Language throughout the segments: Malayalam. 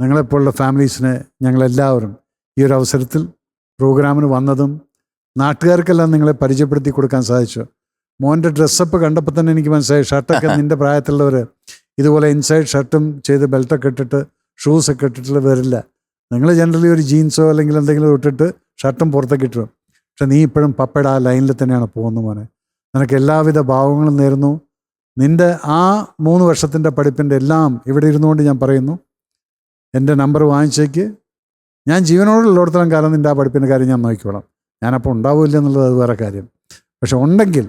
നിങ്ങളെപ്പോലുള്ള ഫാമിലീസിനെ ഞങ്ങളെല്ലാവരും ഈ ഒരു അവസരത്തിൽ പ്രോഗ്രാമിന് വന്നതും നാട്ടുകാർക്കെല്ലാം നിങ്ങളെ പരിചയപ്പെടുത്തി കൊടുക്കാൻ സാധിച്ചു. മോന്റെ ഡ്രസ്സപ്പ് കണ്ടപ്പോൾ തന്നെ എനിക്ക് മനസ്സിലായി ഷർട്ടൊക്കെ നിന്റെ പ്രായത്തിലുള്ളവർ ഇതുപോലെ ഇൻസൈഡ് ഷർട്ടും ചെയ്ത് ബെൽറ്റൊക്കെ ഇട്ടിട്ട് ഷൂസൊക്കെ ഇട്ടിട്ടുള്ള വരില്ല നിങ്ങൾ ജനറലി ഒരു ജീൻസോ അല്ലെങ്കിൽ എന്തെങ്കിലും ഇട്ടിട്ട് ഷർട്ടും പുറത്തേക്ക് ഇട്ടു. പക്ഷെ നീ ഇപ്പോഴും പപ്പയുടെ ആ ലൈനിൽ തന്നെയാണ് പോകുന്നത് മോനെ. നിനക്ക് എല്ലാവിധ ഭാവങ്ങളും നേരുന്നു. നിന്റെ ആ മൂന്ന് വർഷത്തിന്റെ പഠിപ്പിന്റെ എല്ലാം ഇവിടെ ഇരുന്നുകൊണ്ട് ഞാൻ പറയുന്നു. എന്റെ നമ്പർ വാങ്ങിച്ചേക്ക്. ഞാൻ ജീവനോടുള്ളിടത്തോളം കാലം നിന്റെ ആ പഠിപ്പിന്റെ കാര്യം ഞാൻ നോക്കിക്കോളാം. ഞാനപ്പോൾ ഉണ്ടാവില്ല എന്നുള്ളത് അത് വേറെ കാര്യം. പക്ഷെ ഉണ്ടെങ്കിൽ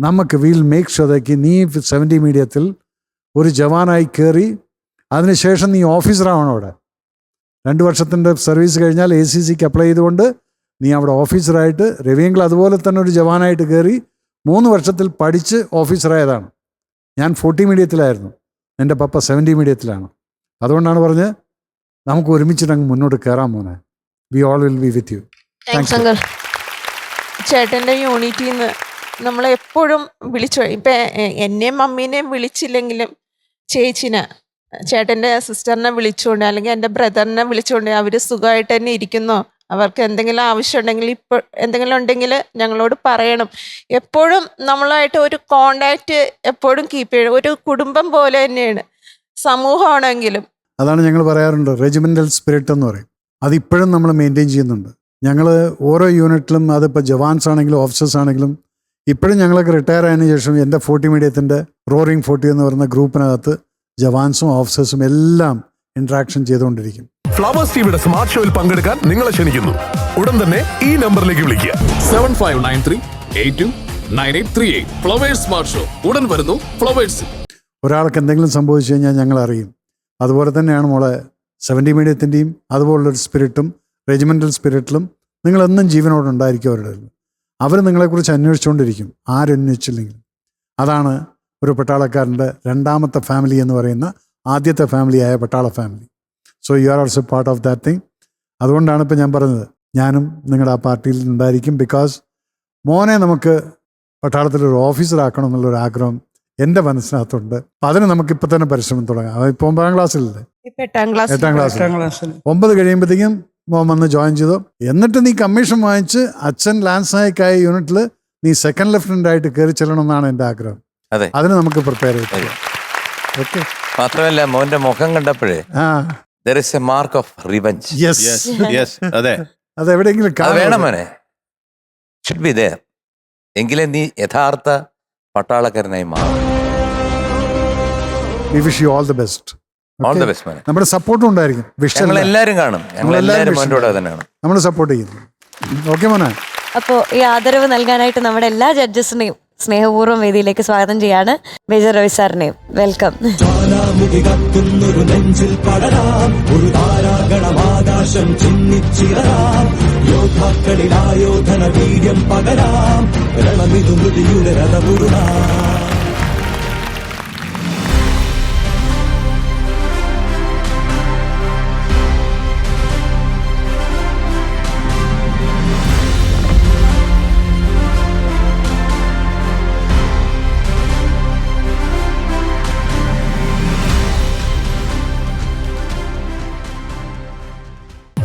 നമുക്ക് വിൽ മേക്ക് ഷോതയ്ക്ക് നീ സെവന്റി മീഡിയത്തിൽ ഒരു ജവാനായി കയറി അതിനുശേഷം നീ ഓഫീസറാവണം അവിടെ. രണ്ട് വർഷത്തിന്റെ സർവീസ് കഴിഞ്ഞാൽ എ സി സിക്ക് അപ്ലൈ ചെയ്തുകൊണ്ട് നീ അവിടെ ഓഫീസറായിട്ട് രവിയെങ്കിൽ അതുപോലെ തന്നെ ഒരു ജവാനായിട്ട് കയറി മൂന്ന് വർഷത്തിൽ പഠിച്ച് ഓഫീസറായതാണ് ഞാൻ ഫോർട്ടി മീഡിയത്തിലായിരുന്നു എന്റെ പപ്പ സെവന്റി മീഡിയത്തിലാണ് അതുകൊണ്ടാണ് പറഞ്ഞ് നമുക്ക് ഒരുമിച്ചിട്ട് അങ്ങ് മുന്നോട്ട് കയറാൻ പോണേ we all will be with you thanks. Uncle ചേട്ടന്റെ യൂണിറ്റിന്ന് നമ്മളെ എപ്പോഴും വിളിച്ചു ഇപ്പം എന്നെയും മമ്മീനെയും വിളിച്ചില്ലെങ്കിലും ചേച്ചിനെ ചേട്ടന്റെ സിസ്റ്ററിനെ വിളിച്ചുകൊണ്ട് അല്ലെങ്കിൽ എന്റെ ബ്രദറിനെ വിളിച്ചുകൊണ്ട് അവർ സുഖമായിട്ട് തന്നെ ഇരിക്കുന്നോ. അവർക്ക് എന്തെങ്കിലും ആവശ്യം ഉണ്ടെങ്കിൽ ഇപ്പോൾ എന്തെങ്കിലും ഉണ്ടെങ്കിൽ ഞങ്ങളോട് പറയണം. എപ്പോഴും നമ്മളായിട്ട് ഒരു കോണ്ടാക്റ്റ് എപ്പോഴും കീപ്പ് ചെയ്യണം. ഒരു കുടുംബം പോലെ തന്നെയാണ്. സമൂഹമാണെങ്കിലും. അതാണ് ഞങ്ങൾ പറയാറുണ്ട് റെജിമെന്റൽ സ്പിരിറ്റ് എന്ന് പറയും. അത് ഇപ്പോഴും നമ്മൾ മെയിന്റെയിൻ ചെയ്യുന്നുണ്ട്. ഞങ്ങൾ ഓരോ യൂണിറ്റിലും അതിപ്പോൾ ജവാൻസ് ആണെങ്കിലും ഓഫീസേഴ്സ് ആണെങ്കിലും ഇപ്പോഴും ഞങ്ങളൊക്കെ റിട്ടയർ ആയതിനു ശേഷം എന്റെ ഫോർട്ടി മീഡിയത്തിന്റെ റോറിംഗ് ഫോർട്ടി എന്ന് പറയുന്ന ഗ്രൂപ്പിനകത്ത് ജവാൻസും ഓഫീസേഴ്സും എല്ലാം ഇൻട്രാക്ഷൻ ചെയ്തുകൊണ്ടിരിക്കും. ഫ്ലവേഴ്സ് ടിവിയുടെ സ്മാർട്ട് ഷോയിൽ പങ്കെടുക്കാൻ നിങ്ങളെ ക്ഷണിക്കുന്നു. ഉടൻ തന്നെ ഈ നമ്പറിലേക്ക് വിളിക്കുക. Seven five nine three eight two nine eight three eight Flowers smart show ഉടൻ വരുന്നു ഫ്ലവേഴ്സ് ഒരാൾക്ക് എന്തെങ്കിലും സംഭവിച്ചു കഴിഞ്ഞാൽ ഞങ്ങൾ അറിയും അതുപോലെ തന്നെയാണ് മോളെ സെവന്റി മീഡിയത്തിന്റെയും അതുപോലുള്ളൊരു സ്പിരിറ്റും റെജിമെന്റൽ സ്പിരിറ്റിലും നിങ്ങളെന്നും ജീവനോടുണ്ടായിരിക്കും അവരുടെ അവർ നിങ്ങളെക്കുറിച്ച് അന്വേഷിച്ചുകൊണ്ടിരിക്കും. ആരന്വേഷിച്ചില്ലെങ്കിലും. അതാണ് ഒരു പട്ടാളക്കാരന്റെ രണ്ടാമത്തെ ഫാമിലി എന്ന് പറയുന്ന ആദ്യത്തെ ഫാമിലിയായ പട്ടാള family so you are also part of that thing അതുകൊണ്ടാണ് ഇപ്പോൾ ഞാൻ പറഞ്ഞത്. ഞാനും നിങ്ങളുടെ ആ പാർട്ടിയിൽ ഉണ്ടായിരിക്കും ബിക്കോസ് മോനെ നമുക്ക് പട്ടാളത്തിലൊരു ഓഫീസറാക്കണം എന്നുള്ളൊരു ആഗ്രഹം എന്റെ മനസ്സിനകത്തുണ്ട്. അപ്പം അതിന് നമുക്ക് ഇപ്പൊ തന്നെ പരിശ്രമം തുടങ്ങാം. അവൻ ഇപ്പോൾ ഒമ്പതാം ക്ലാസ്സിലല്ലേ? ഇപ്പം എട്ടാം ക്ലാസ് എട്ടാം ക്ലാസ്സിൽ. ഒമ്പത് കഴിയുമ്പോഴത്തേക്കും മോൻ വന്ന് ജോയിൻ ചെയ്തു. എന്നിട്ട് നീ കമ്മീഷൻ വാങ്ങിച്ച് അച്ഛൻ ലാൻഡ് നായക്കായ യൂണിറ്റിൽ നീ സെക്കൻഡ് ലെഫ്റ്റനന്റ് ആയിട്ട് കയറി ചെല്ലണമെന്നാണ് എന്റെ ആഗ്രഹം. അതെ. അതിന് നമുക്ക് പ്രിപ്പയർ ചെയ്യാം. ഓക്കെ മാത്രമല്ല മോന്റെ മുഖം കണ്ടപ്പോഴേ ആ. There is a mark of revenge yes yes അതെ അത്. എവിടെയെങ്കിലും അത് വേണം മോനെ. Should be there. എങ്കിലേ നീ യഥാർത്ഥ പട്ടാളക്കാരനായി മാറും. We wish you all the best all the best മോനെ നമ്മുടെ സപ്പോർട്ടും ഉണ്ടായിരിക്കും. ഞങ്ങൾ വിഷല്ല എല്ലാവരും കാണും. ഞങ്ങൾ എല്ലാവരും മോന്റെ കൂടെ തന്നെയാണ് നമ്മൾ സപ്പോർട്ട് ചെയ്യുന്നു ഓക്കെ മോനെ? അപ്പോൾ ഈ ആദരവ് നൽകാനായിട്ട് നമ്മുടെ എല്ലാ ജഡ്ജസിനെയും സ്നേഹപൂർവം വേദിയിലേക്ക് സ്വാഗതം ചെയ്യാണ് മേജർ രവി സാറിനെയും. വെൽക്കം ഒരു താരാഗണമാകാശം ചിന്നിച്ചിറരാം യോദ്ധാക്കളിലായോധന വീര്യം പകരാം. దుమృడియుడ రథపురుడా